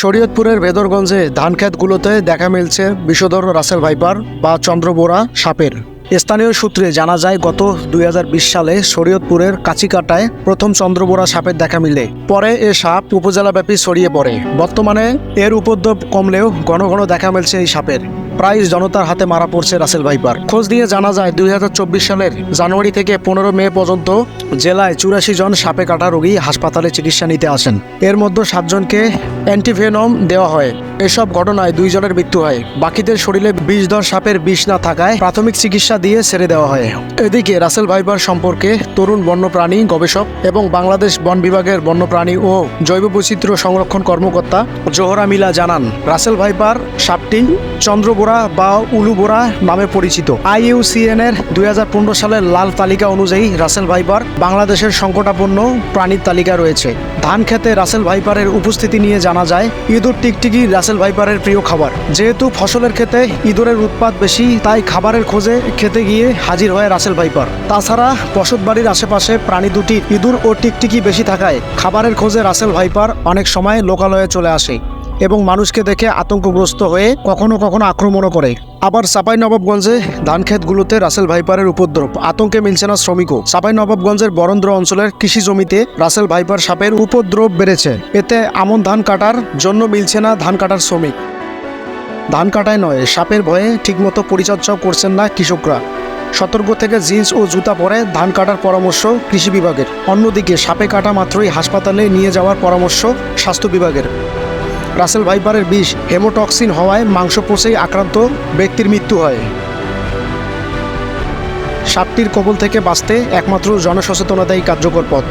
শরীয়তপুরের ভেদরগঞ্জে ধানক্ষেতগুলোতে দেখা মিলছে বিষধর রাসেল ভাইপার বা চন্দ্রবোরা সাপের। স্থানীয় সূত্রে জানা যায়, গত দুই হাজার বিশ সালে শরীয়তপুরের কাচিকাটায় প্রথম চন্দ্রবোরা সাপের দেখা মিলে। পরে এ সাপ উপজেলাব্যাপী ছড়িয়ে পড়ে। বর্তমানে এর উপদ্রব কমলেও ঘন ঘন দেখা মিলছে এই সাপের। প্রায় জনতার হাতে মারা পড়ছে রাসেল ভাইপার। খোঁজ নিয়ে জানা যায়, দুই হাজার চব্বিশ সালের জানুয়ারি থেকে পনেরো মে পর্যন্ত জেলায় চুরাশি জন সাপে কাটা রোগী হাসপাতালে চিকিৎসা নিতে আসেন। এর মধ্যে সাতজনকে অ্যান্টিভেনম দেওয়া হয়। এসব ঘটনায় দুইজনের মৃত্যু হয়। বাকিদের শরীরে বিষধর সাপের বিষ না থাকায় প্রাথমিক চিকিৎসা দিয়ে ছেড়ে দেওয়া হয়। এদিকে রাসেল ভাইবার সম্পর্কে তরুণ বন্যপ্রাণী গবেষক এবং বাংলাদেশ বন বিভাগের বন্যপ্রাণী ও জৈব বৈচিত্র্য সংরক্ষণ কর্মকর্তা জোহরা মিলা জানান, রাসেল ভাইপার সাপটি চন্দ্রবোরা বা উলুবোরা নামে পরিচিত। আইইউসিএন এর দুই হাজার পনেরো সালের লাল তালিকা অনুযায়ী রাসেল ভাইপার বাংলাদেশের সংকটাপন্ন প্রাণীর তালিকা রয়েছে। ধান খেতে রাসেল ভাইপারের উপস্থিতি নিয়ে জানা যায়, ইঁদুর টিকটিকি রাসেল ভাইপারের প্রিয় খাবার। যেহেতু ফসলের ক্ষেতে ইঁদুরের উৎপাদ বেশি, তাই খাবারের খোঁজে খেতে গিয়ে হাজির হয় রাসেল ভাইপার। তাছাড়া বসত বাড়ির আশেপাশে প্রাণী দুটি, ইঁদুর ও টিকটিকি বেশি থাকায় খাবারের খোঁজে রাসেল ভাইপার অনেক সময় লোকালয়ে চলে আসে। এবং মানুষকে দেখে আতঙ্কগ্রস্ত হয়ে কখনো কখনো আক্রমণও করে। আবার সাপাই নবাবগঞ্জে ধান ক্ষেতগুলোতে রাসেল ভাইপারের উপদ্রব। আতঙ্কে মিলছে না শ্রমিকও। সাপাই নবাবগঞ্জের বরন্দ্র অঞ্চলের কৃষি জমিতে রাসেল ভাইপার সাপের উপদ্রব বেড়েছে। এতে আমন ধান কাটার জন্য মিলছে না ধান কাটার শ্রমিক। ধান কাটায় নয়, সাপের ভয়ে ঠিকমতো পরিচর্যাও করছেন না কৃষকরা। সতর্ক থেকে জিন্স ও জুতা পরে ধান কাটার পরামর্শ কৃষি বিভাগের। অন্যদিকে সাপে কাটা মাত্রই হাসপাতালে নিয়ে যাওয়ার পরামর্শ স্বাস্থ্য বিভাগের। রাসেল ভাইপারের বিষ হেমোটক্সিন হওয়ায় মাংস পোষেই আক্রান্ত ব্যক্তির মৃত্যু হয়। সাপটির কবল থেকে বাঁচতে একমাত্র জনসচেতনতাই কার্যকর পথ।